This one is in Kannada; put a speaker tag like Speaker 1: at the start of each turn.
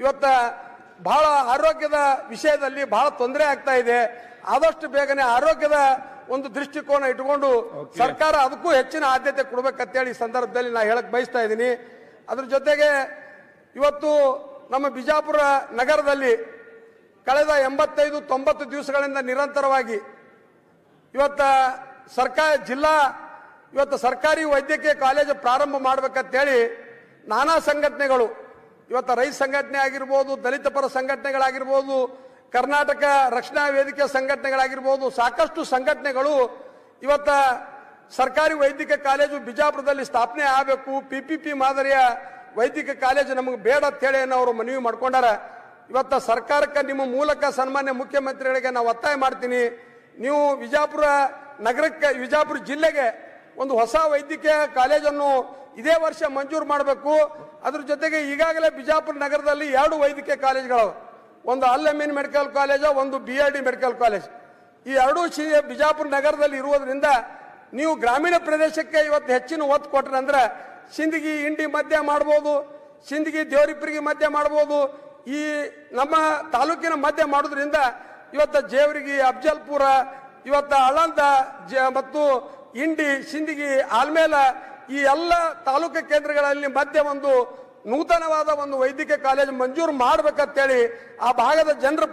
Speaker 1: ಇವತ್ತ ಬಹಳ ಆರೋಗ್ಯದ ವಿಷಯದಲ್ಲಿ ಬಹಳ ತೊಂದರೆ ಆಗ್ತಾ ಇದೆ. ಆದಷ್ಟು ಬೇಗನೆ ಆರೋಗ್ಯದ ಒಂದು ದೃಷ್ಟಿಕೋನ ಇಟ್ಕೊಂಡು ಸರ್ಕಾರ ಅದಕ್ಕೂ ಹೆಚ್ಚಿನ ಆದ್ಯತೆ ಕೊಡ್ಬೇಕಂತೇಳಿ ಈ ಸಂದರ್ಭದಲ್ಲಿ ನಾ ಹೇಳಕ್ ಬಯಸ್ತಾ ಇದ್ದೀನಿ. ಅದ್ರ ಜೊತೆಗೆ ಇವತ್ತು ನಮ್ಮ ಬಿಜಾಪುರ ನಗರದಲ್ಲಿ ಕಳೆದ ಎಂಬತ್ತೈದು ತೊಂಬತ್ತು ದಿವಸಗಳಿಂದ ನಿರಂತರವಾಗಿ ಇವತ್ತ ಸರ್ಕಾರ ಜಿಲ್ಲಾ ಇವತ್ತು ಸರ್ಕಾರಿ ವೈದ್ಯಕೀಯ ಕಾಲೇಜು ಪ್ರಾರಂಭ ಮಾಡ್ಬೇಕಂತೇಳಿ ನಾನಾ ಸಂಘಟನೆಗಳು ಇವತ್ತು ರೈತ ಸಂಘಟನೆ ಆಗಿರ್ಬೋದು ದಲಿತ ಪರ ಸಂಘಟನೆಗಳಾಗಿರ್ಬೋದು, ಕರ್ನಾಟಕ ರಕ್ಷಣಾ ವೇದಿಕೆ ಸಂಘಟನೆಗಳಾಗಿರ್ಬೋದು, ಸಾಕಷ್ಟು ಸಂಘಟನೆಗಳು ಇವತ್ತ ಸರ್ಕಾರಿ ವೈದ್ಯಕೀಯ ಕಾಲೇಜು ಬಿಜಾಪುರದಲ್ಲಿ ಸ್ಥಾಪನೆ ಆಗಬೇಕು, ಪಿ ಪಿ ಪಿ ಮಾದರಿಯ ವೈದ್ಯಕೀಯ ಕಾಲೇಜು ನಮಗೆ ಬೇಡ ಅಂತೇಳಿ ಅವರು ಮನವಿ ಮಾಡ್ಕೊಂಡಾರ. ಇವತ್ತ ಸರ್ಕಾರಕ್ಕೆ ನಿಮ್ಮ ಮೂಲಕ ಸನ್ಮಾನ್ಯ ಮುಖ್ಯಮಂತ್ರಿಗಳಿಗೆ ನಾವು ಒತ್ತಾಯ ಮಾಡ್ತೀನಿ. ನೀವು ವಿಜಾಪುರ ನಗರಕ್ಕೆ, ವಿಜಾಪುರ ಜಿಲ್ಲೆಗೆ ಒಂದು ಹೊಸ ವೈದ್ಯಕೀಯ ಕಾಲೇಜನ್ನು ಇದೇ ವರ್ಷ ಮಂಜೂರು ಮಾಡಬೇಕು. ಅದ್ರ ಜೊತೆಗೆ ಈಗಾಗಲೇ ಬಿಜಾಪುರ ನಗರದಲ್ಲಿ ಎರಡು ವೈದ್ಯಕೀಯ ಕಾಲೇಜುಗಳು ಒಂದು ಅಲ್ ಎಮಿನ್ ಮೆಡಿಕಲ್ ಕಾಲೇಜು, ಒಂದು B R D medical college. ಈ ಎರಡೂ ಸಿ ಬಿಜಾಪುರ ನಗರದಲ್ಲಿ ಇರುವುದರಿಂದ ನೀವು ಗ್ರಾಮೀಣ ಪ್ರದೇಶಕ್ಕೆ ಇವತ್ತು ಹೆಚ್ಚಿನ ಒತ್ತು ಕೊಟ್ರಂದ್ರೆ ಸಿಂದಗಿ ಇಂಡಿ ಮಧ್ಯ ಮಾಡ್ಬೋದು, ಸಿಂದಗಿ ದೇವರಿಪುರಿಗೆ ಮಧ್ಯ ಮಾಡ್ಬೋದು. ಈ ನಮ್ಮ ತಾಲೂಕಿನ ಮಧ್ಯ ಮಾಡೋದ್ರಿಂದ ಇವತ್ತು ಜೇವರಿಗೆ, ಅಫ್ಜಲ್ಪುರ, ಇವತ್ತು ಅಳಂದ, ಜ ಮತ್ತು ಇಂಡಿ ಸಿಂದಗಿ, ಆಲ್ಮೇಲ ಈ ಎಲ್ಲ ತಾಲೂಕು ಕೇಂದ್ರಗಳಲ್ಲಿ ಮಧ್ಯೆ ಒಂದು ನೂತನವಾದ ಒಂದು ವೈದ್ಯಕೀಯ ಕಾಲೇಜು ಮಂಜೂರು ಮಾಡ್ಬೇಕಂತೇಳಿ ಆ ಭಾಗದ ಜನರ ಪರವಾಗಿ